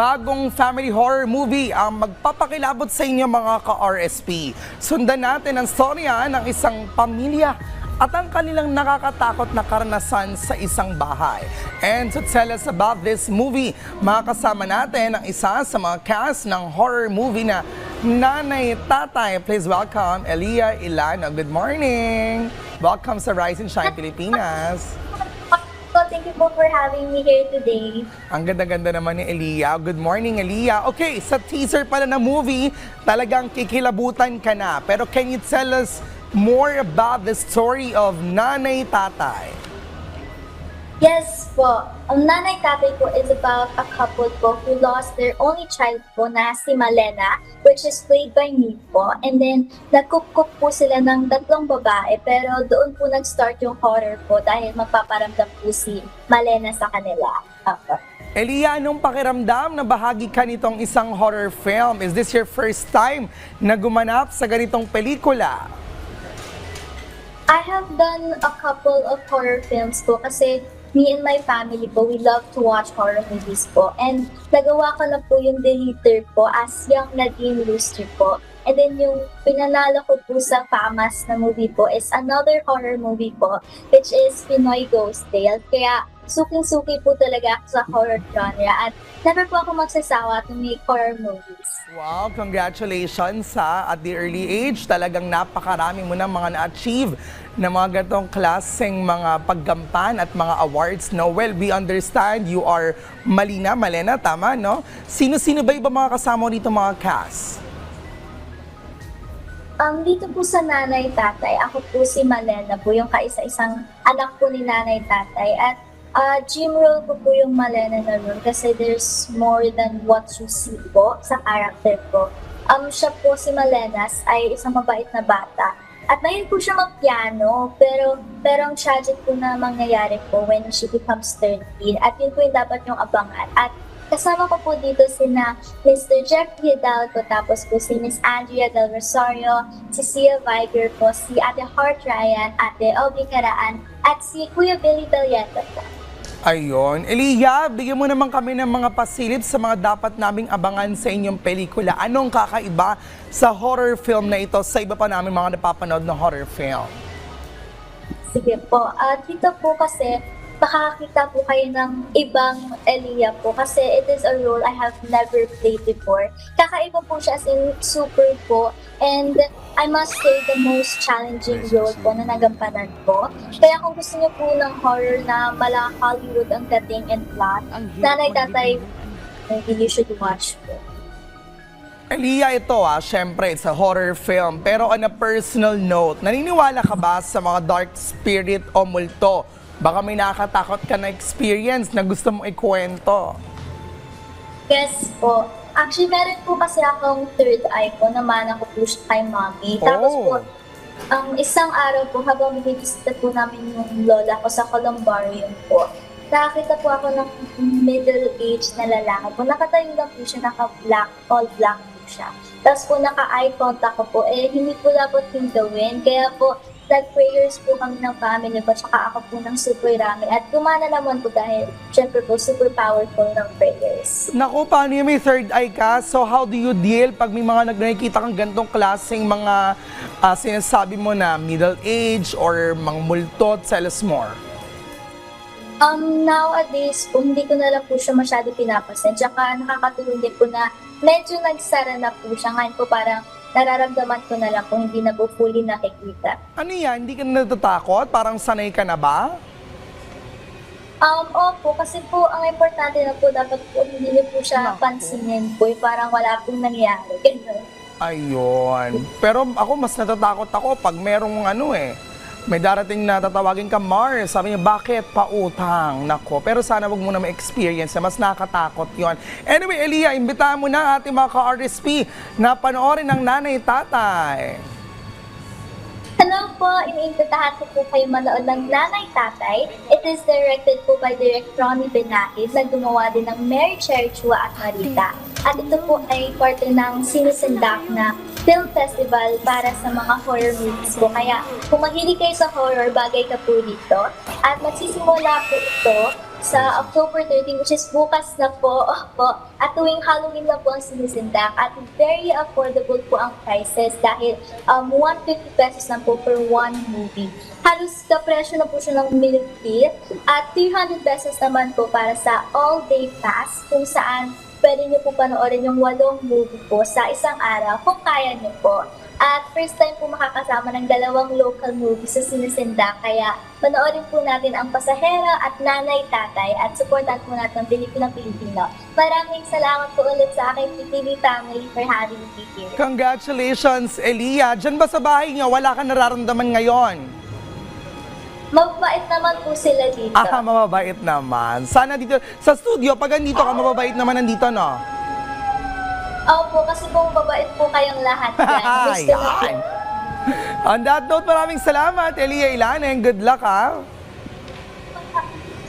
bagong family horror movie ang magpapakilabot sa inyo mga ka-RSP. Sundan natin ang storya ng isang pamilya at ang kanilang nakakatakot na karanasan sa isang bahay. And to tell us about this movie, makakasama natin ang isa sa mga cast ng horror movie na Nanay Tatay. Please welcome Elia Ilano. Good morning! Welcome sa Rise and Shine Pilipinas. So, thank you po for having me here today. Ang ganda-ganda naman ni Elia. Good morning, Elia. Okay, sa teaser pala ng movie, talagang kikilabutan ka na. Pero can you tell us more about the story of Nanay Tatay? Yes po, ang nanay tatay po is about a couple po who lost their only child po na si Malena, which is played by me po. And then, nagkukup po sila ng tatlong babae, pero doon po nag-start yung horror po dahil magpaparamdam po si Malena sa kanila. Apo. Elia, anong pakiramdam na bahagi ka nitong isang horror film? Is this your first time na gumanap sa ganitong pelikula? I have done a couple of horror films po kasi me and my family po, we love to watch horror movies po. And nagawa ko na po yung Deleter po as young Nadine Rooster po. And then yung pinanalo ko po sa FAMAS na movie po is another horror movie po, which is Pinoy Ghost Tale. Kaya suking-suki po talaga ako sa horror genre at never po ako magsasawa to make horror movies. Wow, congratulations sa at the early age. Talagang napakarami mo na mga na-achieve na mga ganitong klaseng mga paggampan at mga awards. No? Well, we understand you are Malina, Malena, tama, no? Sino-sino ba iba mga kasama mo dito mga cast? Um, dito po sa nanay tatay, ako po si Malena po, yung kaisa-isang anak po ni nanay tatay. At uh, gym role ko po yung Malena na ron kasi there's more than what you see po sa character ko. Um, siya po si Malenas ay isang mabait na bata. At mayin po siya mag-piano, pero, pero ang tragic po na mangyayari po when she becomes 13. At yun po yung dapat yung abangan. At Kasama ko po dito sina Mr. Jeffrey Hidalgo, tapos po si Miss Andrea Del Rosario, si Sia Viger po, si Ate Heart Ryan, Ate Obi Caraan, at si Kuya Billy Bellieta po. Ayun. Elia, bigyan mo naman kami ng mga pasilip sa mga dapat naming abangan sa inyong pelikula. Anong kakaiba sa horror film na ito sa iba pa namin mga napapanood na horror film? Sige po. At dito po kasi, makakakita po kayo ng ibang Elia po kasi it is a role I have never played before. Kakaiba po siya as in super po and I must say the most challenging role po na nagampanan po. Kaya kung gusto niyo po ng horror na mala Hollywood ang dating and plot, nanay tatay movie you should watch po. Elia, ito ah, syempre, it's a horror film. Pero on a personal note, naniniwala ka ba sa mga dark spirit o multo? Baka may nakakatakot ka na experience na gusto mong ikwento. Yes po. Actually, meron po kasi akong third eye po, naman ako po siya kay mommy. Tapos Oh. po, ang isang araw po, habang binibisita po namin yung lola ko sa columbarium po, nakakita po ako ng middle-aged na lalaki po. Nakatayo lang po siya, naka-black, all black po siya. Tapos po, naka-eye contact ko po, eh, hindi po dapat yung gawin. Kaya po, nag-prayers po kami ng family ko, tsaka ako po ng super rami. At gumana naman po dahil, syempre po, super powerful ng prayers. Naku, paano yung may third eye ka? So how do you deal pag may mga nakikita kang gantong klaseng mga ah, sinasabi mo na middle age or mga multot, tell us more. Um, nowadays po, hindi ko na lang po siya masyado pinapasin. Tsaka nakakatulong din po na medyo nagsara na po siya. Ngayon po parang nararamdaman ko na lang po hindi na po fully nakikita. Ano yan? Hindi ka na natatakot? Parang sanay ka na ba? Um, opo, kasi po ang importante na po dapat po hindi niyo po siya Naku. pansinin po. Yung parang wala pong nangyari. Ganun. Ayun. Pero ako mas natatakot ako pag merong ano eh, may darating na tatawagin ka Mars. Sabi niya, bakit pautang? Nako. Pero sana wag mo na ma-experience mas nakakatakot yon. Anyway, Elia, imbitahan mo na ating mga ka-RSP na panoorin ng nanay-tatay. Hello po, iniimbitahan ko po kayo manood ng Nanay Tatay. It is directed po by Direct Ronnie Benakid na gumawa din ng Mary Cherry Chua at Marita. At ito po ay parte ng Sinisindak na film festival para sa mga horror movies po. Kaya kung mahilig kayo sa horror, bagay ka po dito. At magsisimula po ito sa October 13, which is bukas na po, po. At tuwing Halloween na po ang sinisindak. At very affordable po ang prices dahil um, 150 pesos na po per one movie. Halos ka presyo na po siya ng milk tea. At 300 pesos naman po para sa all-day pass kung saan pwede niyo po panoorin yung walong movie po sa isang araw kung kaya niyo po. At first time po makakasama ng dalawang local movies sa sinisinda. Kaya panoorin po natin ang Pasahera at Nanay Tatay at supportan po natin ang Pilipinang Pilipino. Maraming salamat po ulit sa aking PTV family for having me here. Congratulations, Elia. Diyan ba sa bahay niyo, wala ka nararamdaman ngayon? Mabait naman po sila dito. Ah, mababait naman. Sana dito, sa studio, pag andito ka, mababait naman nandito, no? Opo, kasi kung mabait po kayong lahat yan. Gusto na po. On that note, maraming salamat, Elia Ilan, and good luck, ha?